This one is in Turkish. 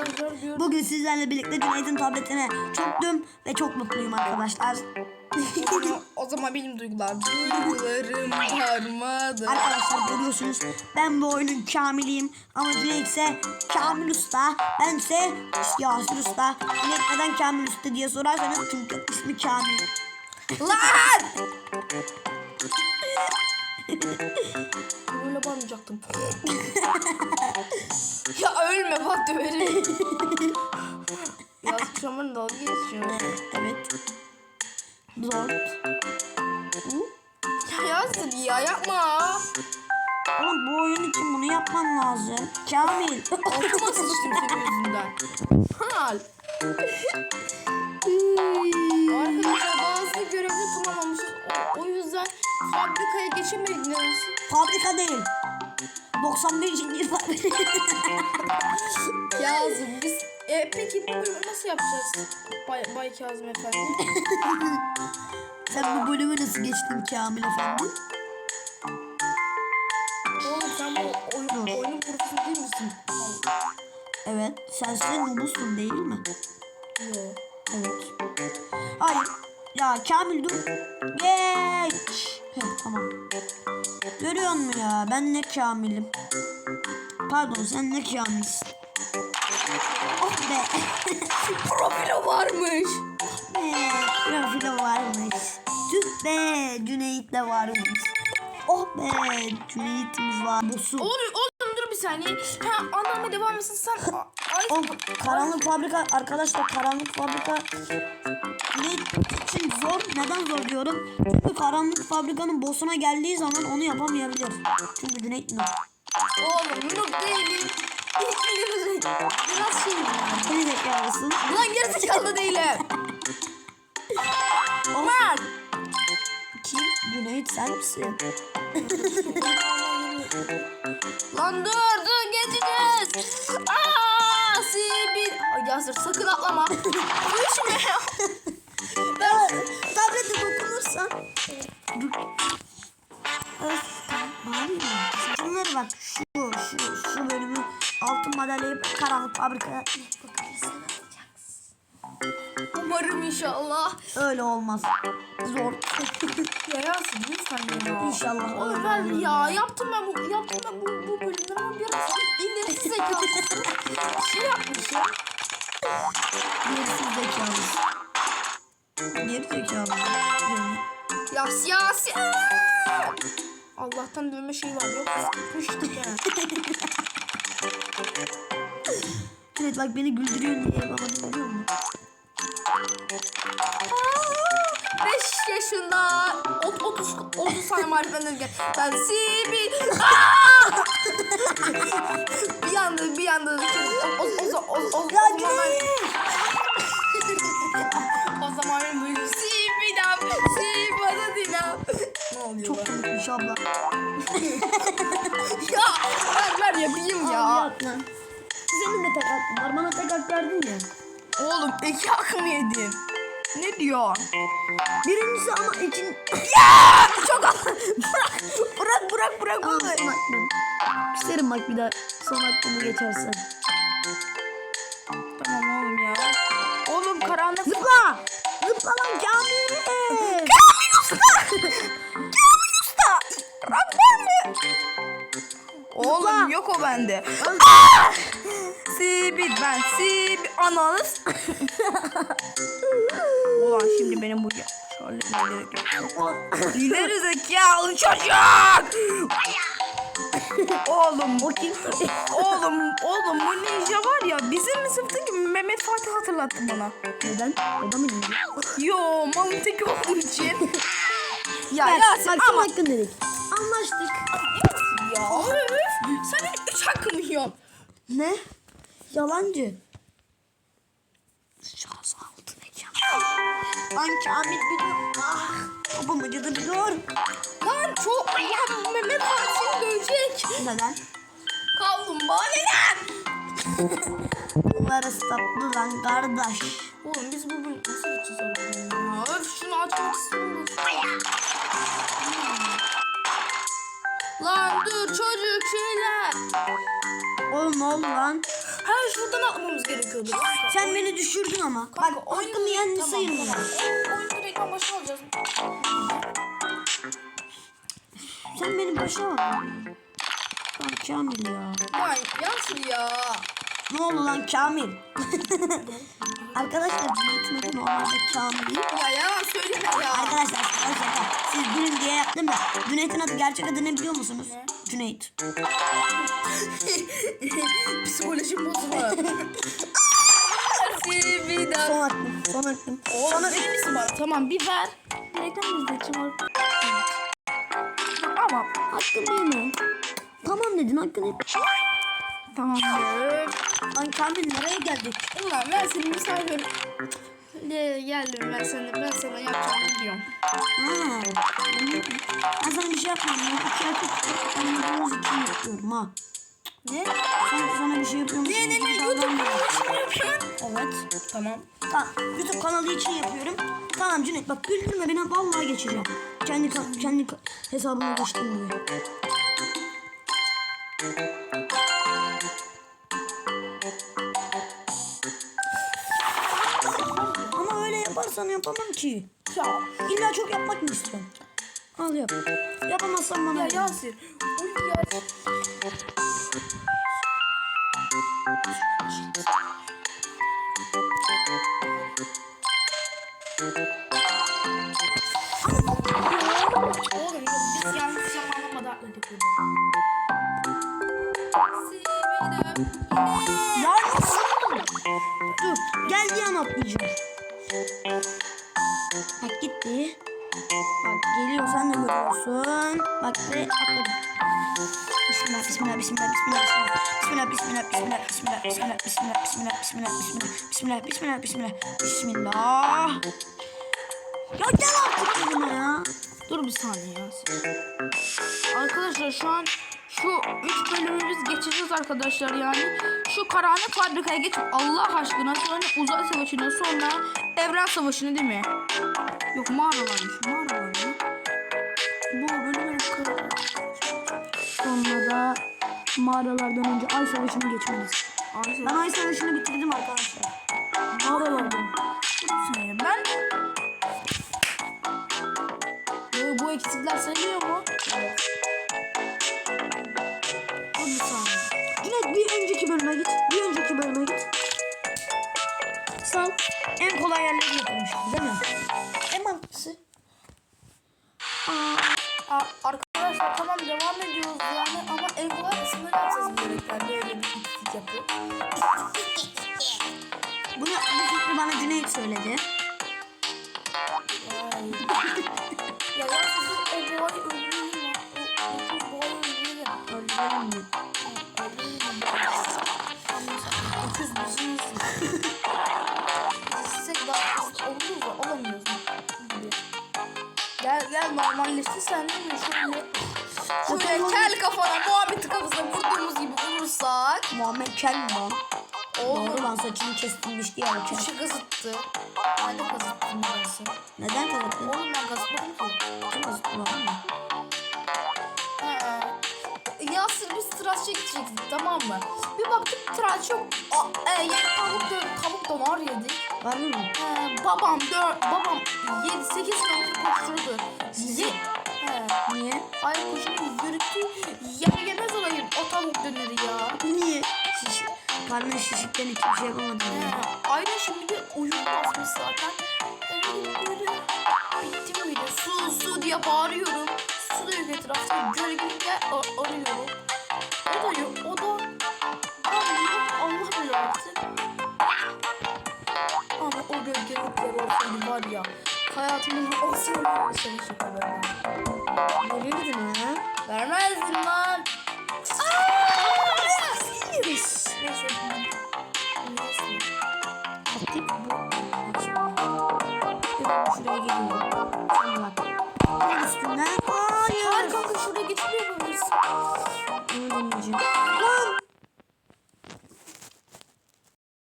arkadaşlar. Bugün sizlerle birlikte Cüneyt'in tabletine çöktüm ve çok mutluyum arkadaşlar. O zaman, benim duygular. Duygularım darmadı. arkadaşlar görüyorsunuz ben bu oyunun kamiliyim ama Cüneyt ise Kamil Usta. Ben ise Yasir Usta. Cüneyt neden Kamil Usta diye sorarsanız çünkü ismi Kamil. Lan! Böyle bağırmayacaktım. ya ölme bak döverim. Şu an dalga geçiyor. Evet. Zor. Ya Yasir ya yapma. Ama bu oyun için bunu yapman lazım. Kamil. Altıma sıçtım senin yüzünden. Hal. Arkadaşlar bazı görevini tamamlamışız. O, yüzden fabrikaya geçemediniz. Fabrika değil. 95. yıl fabrika. Kazım biz e, peki bu bölümü nasıl yapacağız? Bay, Bay Kazım efendi. Sen bu bölümü nasıl geçtin Kamil efendi? Oğlum sen bu oyun, oyunun profesörü değil misin? Evet. Sen sen nubusun değil mi? Yok. Evet. Hayır. Ya Kamil dur. Geç. Heh, tamam. Görüyor musun ya? Ben ne Kamil'im. Pardon sen ne Kamil'sin. Oh be. Profilo varmış. be. Profilo varmış. Tüh be. Cüneyt de varmış. Oh be. Cüneyt'imiz var. Bosu. Oğlum dur bir saniye. Ha anlamaya devam etsin sen. Oğlum karanlık fabrika arkadaşlar karanlık fabrika Cüneyt için zor. Neden zor diyorum? Çünkü karanlık fabrikanın boss'una geldiği zaman onu yapamayabilir. Çünkü Cüneyt mi? Oğlum noob değilim. Biraz şey. Seni zekalısın. Ulan gerizekalı değilim. Ömer. Kim? Cüneyt sen misin? Lan dur dur geçeceğiz. Aa sibil. Ay Yasir sakın atlama. Düşme. Ben tablete dokunursan. Dur. Öf. Bağırıyor. Bunları bak şu şu şu bölümü altın madalyayı karanlık fabrikaya Umarım inşallah. öyle olmaz. Zor. Ya Yasir lütfen ya. İnşallah öyle ben olur. ya yaptım ben bu yaptım ben bu, bu bölümleri ama biraz ileri zekalı şey yapmış ya. Gerisiz zekalısın. Geri zekalı. Ya. Allah'tan dövme şey var yok. Sıkmıştık ya. Evet bak beni güldürüyor diye bana biliyor musun? 5 yaşında ot 30 30 saniye marifetten gel. Ben sibi. Bir anda bir anda o o o o o zaman o zaman ben sibidam sibada dinam. Ne oluyor Çok lan? komikmiş abla. Ya ver ver yapayım ya. Senin de tek var. Bana tek hak verdin ya. Oğlum iki hak mı yedin? Ne diyor? Birincisi ama ikin... Ya çok bırak bırak bırak bırak bırak. son hakkın. İsterim bak bir daha son hakkını geçersen. Oğlum yok o bende. Sibit ben sibit ananız. Ulan şimdi benim bu ileri zekalı çocuk. oğlum o kim? oğlum oğlum bu ninja var ya bizim sınıftaki Mehmet Fatih hatırlattı bana. Neden? O da mı yine? Yo mantık olduğu için. ya Bak, Yasin ama hakkın dedik. Anlaştık. Ya öf, sen benim üç hakkımı yiyorsun. Ne? Yalancı. Şahsı altına Kamil. Lan Kamil bir dur. Ah. Babam acıdı bir dur. Lan çok ya Mehmet Fatih dövecek. Neden? Kaplumbağa neden? Bunları saplı lan kardeş. Oğlum biz bu bölüm nasıl geçeceğiz? Öf şunu açmak istiyorum. Lan dur çocuk şeyler. Oğlum oldu lan? Ha şuradan atmamız gerekiyordu. Kanka. Sen beni düşürdün ama. Bak hakkımı yendi Tamam, sayılmıyor. tamam. Oyunu reklam başına alacağız. Sen beni başa aldın. Lan Kamil ya. Lan Yasir ya. Ne oldu lan Kamil? Arkadaşlar Cüneyt'in adı normalde Kamil. Ya yalan söyleme ya. Arkadaşlar şaka. Siz gülün diye yaptım da. Cüneyt'in adı gerçek adı ne biliyor musunuz? Cüneyt. Psikolojim bozuldu. Daha. Son hakkım. Son hakkım. Oğlum verir misin bana? Tamam bir ver. Reklam izleyeceğim. Tamam. Hakkım benim. Tamam dedin hakkını. Tamamdır. Lan Kamil nereye geldik? Ulan ben senin misafir. Ne geldim ben sana ben sana yapacağımı biliyorum. Ha, ben, sana bir şey yapmam. Ben iki erkek anladığımız için yapıyorum ha. Ne? Sen sana bir şey yapıyorum. Ne ne ne YouTube kanalı için yapıyorsun? Evet. Tamam. Tamam. YouTube kanalı için yapıyorum. Tamam Cüneyt bak güldürme beni vallahi geçeceğim. Kendi kendi hesabıma geçtim diye. Öyle yaparsan yapamam ki. Ya. İlla çok yapmak mı istiyorsun? Al yap. Yapamazsan bana. Ya. Yasir. Uy ya. Oğlum biz yanlış atladık burada. Dur. Geldiği an atlayacağım. Bak gitti. Bak geliyor sen de görüyorsun. Bak ve atladım. Bismillah, bismillah, bismillah, bismillah, bismillah, bismillah, bismillah, bismillah, bismillah, bismillah, bismillah, bismillah, bismillah, bismillah, bismillah, bismillah, bismillah. Ya gel artık ya. Dur bir saniye ya. Arkadaşlar şu an şu 3 bölümü biz geçeceğiz arkadaşlar yani. Şu karanlık fabrikaya geçip Allah aşkına sonra uzay savaşını sonra evren savaşını değil mi? Yok mağaralarmış mağaralar mı? Bu bölümün Sonra da mağaralardan önce ay savaşını geçmeliyiz. Ay, Ben ay savaşını bitirdim arkadaşlar. Mağaralardan. ben bu, bu eksikler sayılıyor mu? Dur Yerleri yapılmıştı değil mi? En mantıklısı. Aa, arkadaşlar tamam devam ediyoruz yani ama en kolay kısmını yapacağız böylelikle. Böyle bir ikisik yapıyor. Bunu bu fikri bana Cüneyt söyledi. Ya ya sizin o boğayı öldürelim ya. O boğayı öldürelim. Öldürelim mi? Öldürelim. Öküz bizim Fazla oluruz da olamıyoruz. Gel gel normalleşti sen değil mi? Şöyle Şöyle kel kafana Muhammed'i kafasına vurduğumuz gibi vurursak Muhammed Kel mi lan? Oğlum Doğru lan saçını kestirmişti ya o kel. Kuşu kazıttı. Aynı kazıttım nedense. Neden kazıttın? Oğlum ben kazıtmadım ki. Kim kazıttı lan? He. Yasir biz tıraş çekecektik tamam mı? Bir baktık tıraş yok. A, e, yani tavuk, dö- döner yedik. Var mı? He, babam dört, babam 7-8 kilometre koşturdu. Ye, he. Niye? Ay koşunu yürüttü. Ya yemez olayım o tavuk döneri ya. Niye? Şiş, karnı şişikten hiçbir şey yapamadın ya. He, Aynen şimdi de oyun basmış zaten. Gidip böyle bitti miydi? Su su diye bağırıyorum. Su da yok etrafta. Gölgelikle arıyorum. O da yok. O da hayatımın olsun seni şakalarım. Verirdim ha. Vermezdim lan. Neyse. Atlayıp bu. Şuraya geliyorum.